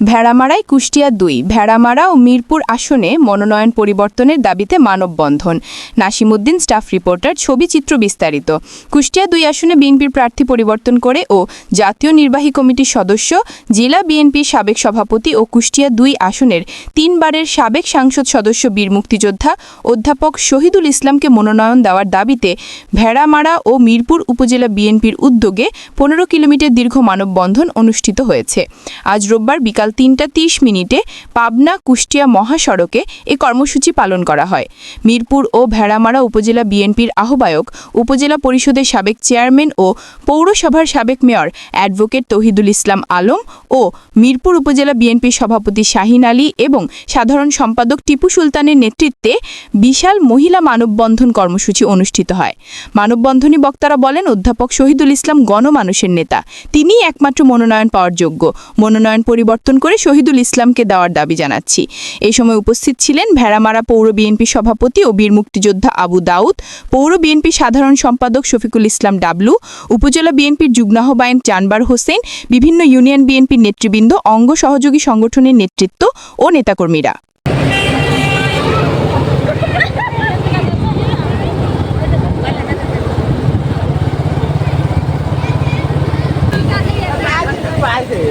ভেড়ামারায় কুষ্টিয়া দুই। ভেড়ামারা ও মিরপুর আসনে মনোনয়ন পরিবর্তনের দাবিতে মানববন্ধন। নাসিমুদ্দিন স্টাফ রিপোর্টার, ছবি চিত্র বিস্তারিত। কুষ্টিয়া দুই আসনে বিএনপির প্রার্থী পরিবর্তন করে ও জাতীয় নির্বাহী কমিটির সদস্য, জেলা বিএনপির সাবেক সভাপতি ও কুষ্টিয়া দুই আসনের তিনবারের সাবেক সাংসদ সদস্য বীর মুক্তিযোদ্ধা অধ্যাপক শহীদুল ইসলামকে মনোনয়ন দেওয়ার দাবিতে ভেড়ামারা ও মিরপুর উপজেলা বিএনপির উদ্যোগে পনেরো কিলোমিটার দীর্ঘ মানববন্ধন অনুষ্ঠিত হয়েছে। আজ রোববার বিকাল তিনটা তিরিশ মিনিটে পাবনা কুষ্টিয়া মহাসড়কে এ কর্মসূচি পালন করা হয়। মিরপুর ও ভেড়ামারা উপজেলা বিএনপির আহ্বায়ক, উপজেলা পরিষদের সাবেক চেয়ারম্যান ও পৌরসভার সাবেক মেয়র অ্যাডভোকেট তহিদুল ইসলাম আলম ও মিরপুর উপজেলা বিএনপির সভাপতি শাহিন আলী এবং সাধারণ সম্পাদক টিপু সুলতানের নেতৃত্বে বিশাল মহিলা মানববন্ধন কর্মসূচি অনুষ্ঠিত হয়। মানববন্ধনী বক্তারা বলেন, অধ্যাপক শহীদুল ইসলাম গণমানুষের নেতা। তিনিই একমাত্র মনোনয়ন পাওয়ার যোগ্য। মনোনয়ন পরিবর্তন অনুমোদন করে শহীদুল ইসলামকে দেওয়ার দাবি জানাচ্ছি এই সময় উপস্থিত ছিলেন ভেড়ামারা পৌর বিএনপি সভাপতি ও বীর মুক্তিযোদ্ধা আবু দাউদ, পৌর বিএনপি সাধারণ সম্পাদক শফিকুল ইসলাম ডাবলু, উপজেলা বিএনপির যুগ্ম আহ্বায়ক জানবার হোসেন, বিভিন্ন ইউনিয়ন বিএনপির নেতৃবৃন্দ, অঙ্গ সহযোগী সংগঠনের নেতৃত্ব ও নেতাকর্মীরা Bye.